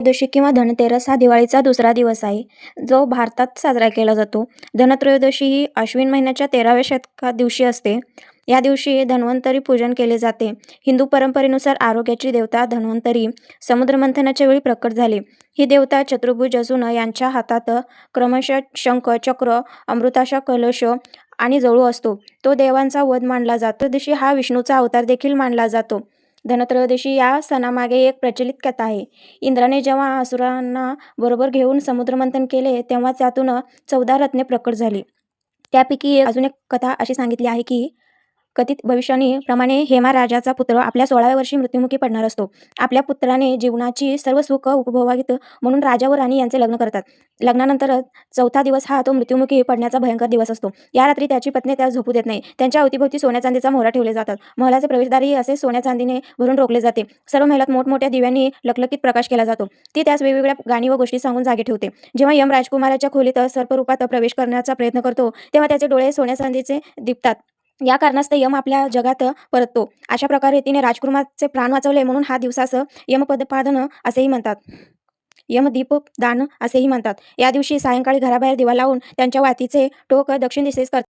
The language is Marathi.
त्रयोदशी किंवा धनतेरस हा दिवाळीचा दुसरा दिवस आहे जो भारतात साजरा केला जातो. धनत्रयोदशी ही अश्विन महिन्याच्या तेराव्या शतका दिवशी असते. या दिवशी धन्वंतरी पूजन केले जाते. हिंदू परंपरेनुसार आरोग्याची देवता धन्वंतरी समुद्रमंथनाच्या वेळी प्रकट झाली. ही देवता चतुर्भुज असून यांच्या हातात क्रमशः शंख चक्र अमृताशा कलश आणि जळू असतो. तो देवांचा वध मानला जातो. दिवशी हा विष्णूचा अवतार देखील मानला जातो. धनत्रयोदशी या सणामागे एक प्रचलित कथा आहे. इंद्राने जेव्हा असुरांना बरोबर घेऊन समुद्रमंथन केले तेव्हा त्यातून चौदा रत्ने प्रकट झाली. त्यापैकी एक अजून एक कथा अशी सांगितली आहे की कथित भविष्याणी प्रमाणे हेमा राजाचा पुत्र आपल्या सोळाव्या वर्षी मृत्युमुखी पडणार असतो. आपल्या पुत्राने जीवनाची सर्व सुख उपभोगावीत म्हणून राजा व राणी यांचे लग्न करतात. लग्नानंतर चौथा दिवस हा तो मृत्युमुखी पडण्याचा भयंकर दिवस असतो. या रात्री त्याची पत्नी त्यास झोपू देत नाही. त्यांच्या अवतीभोवती सोन्या चांदीचा मोहरा ठेवले जातात. महलाचे प्रवेशद्वारही असे सोन्या चांदीने भरून रोखले जाते. सर्व महिलात मोठमोठ्या दिव्यांनी लखलखीत प्रकाश केला जातो. ती त्यास वेगवेगळ्या गाणी व गोष्टी सांगून जागे ठेवते. जेव्हा यम राजकुमाराच्या खोलीत सर्परूपात प्रवेश करण्याचा प्रयत्न करतो तेव्हा त्याचे डोळे सोन्या चांदीचे दिपतात. या कारणास्तव यम आपल्या जगात परततो. अशा प्रकारे तिने राजकुमारचे प्राण वाचवले म्हणून हा दिवसास यमपदपादन असेही म्हणतात. यमदीप दान असेही म्हणतात. या दिवशी सायंकाळी घराबाहेर दिवा लावून त्यांच्या वातीचे टोक दक्षिण दिशेस करतात.